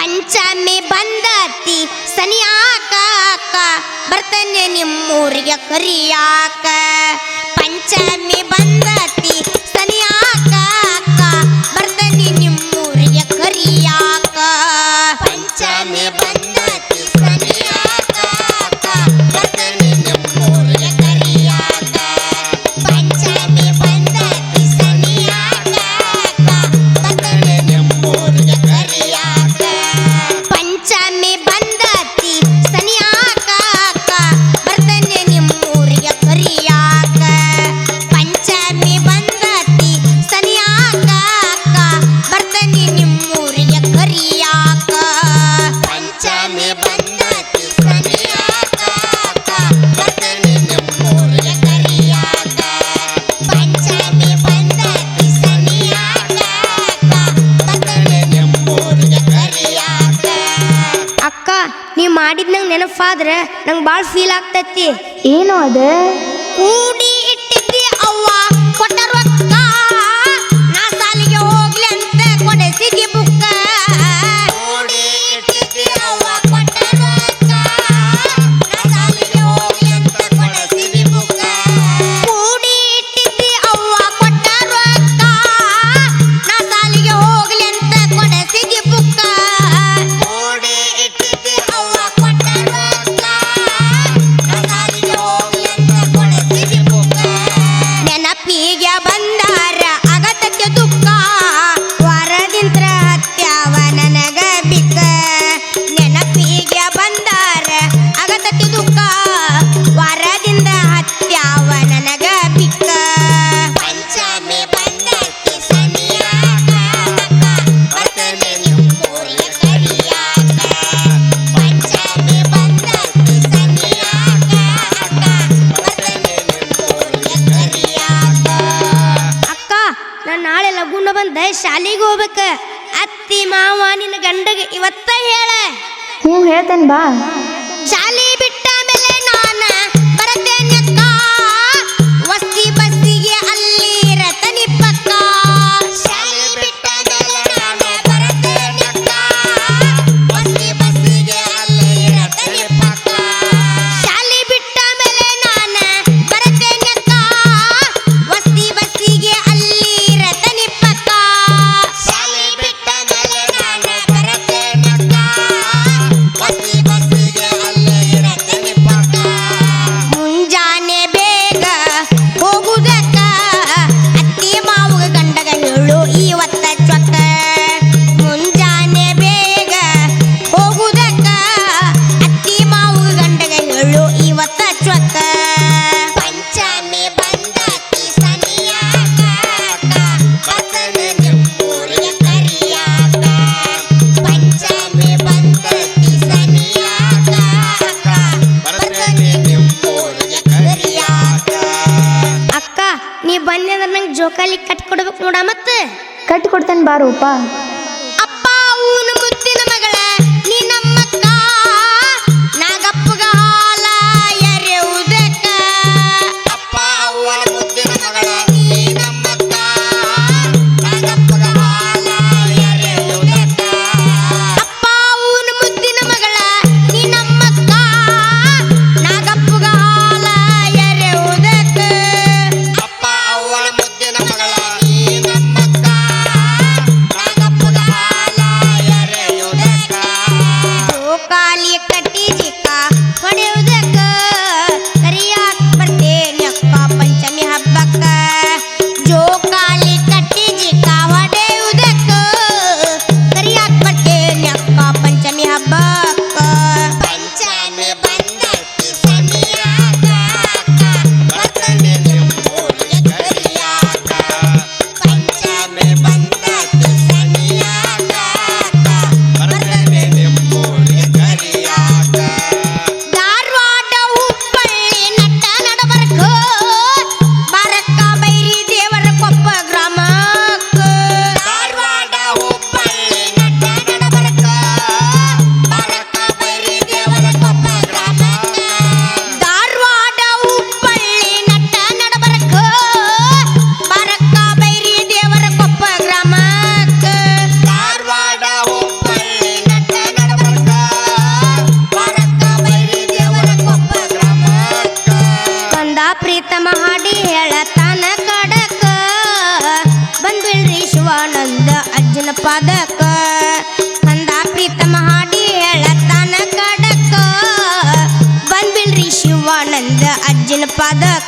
ಪಂಚಮಿ ಬಂದತಿ ಸನಿಯಾಕ ಬರ್ತನೆ ನಿಮ್ಮೂರಿಗೆ ಕರಿಯಾಕ. ಪಂಚಮಿ ಬಂದ ನೆನಪಾದ್ರೆ ನಂಗೆ ಭಾಳ ಫೀಲ್ ಆಗ್ತೈತಿ. ಏನು ಅದು? ಅತ್ತಿ ಮಾವ ನಿನ್ನ ಗಂಡಗೆ ಇವತ್ತ ಹೇಳ. ಹ್ಞೂ ಹೇಳ್ತೇನೆ ಬಾ. ನಾ ಕಟ್ಟಿ ಕೊಡ್ತೇನೆ ಬಾರೋಪ್ಪ ಪ್ರೀತಮ ಹಾಡಿ ಹೇಳತಾನ ಕಡಕ. ಬಂದ್ಬಿಡ್ರಿ ಶಿವಾನಂದ ಅಜ್ಜನ ಪಾದಕ. ಕಂದ ಪ್ರೀತ ಮಾಡಿ ಹೇಳತಾನ ಕಡಕ. ಬಂದ್ಬಿಡ್ರಿ ಶಿವಾನಂದ ಅಜ್ಜನ ಪಾದಕ.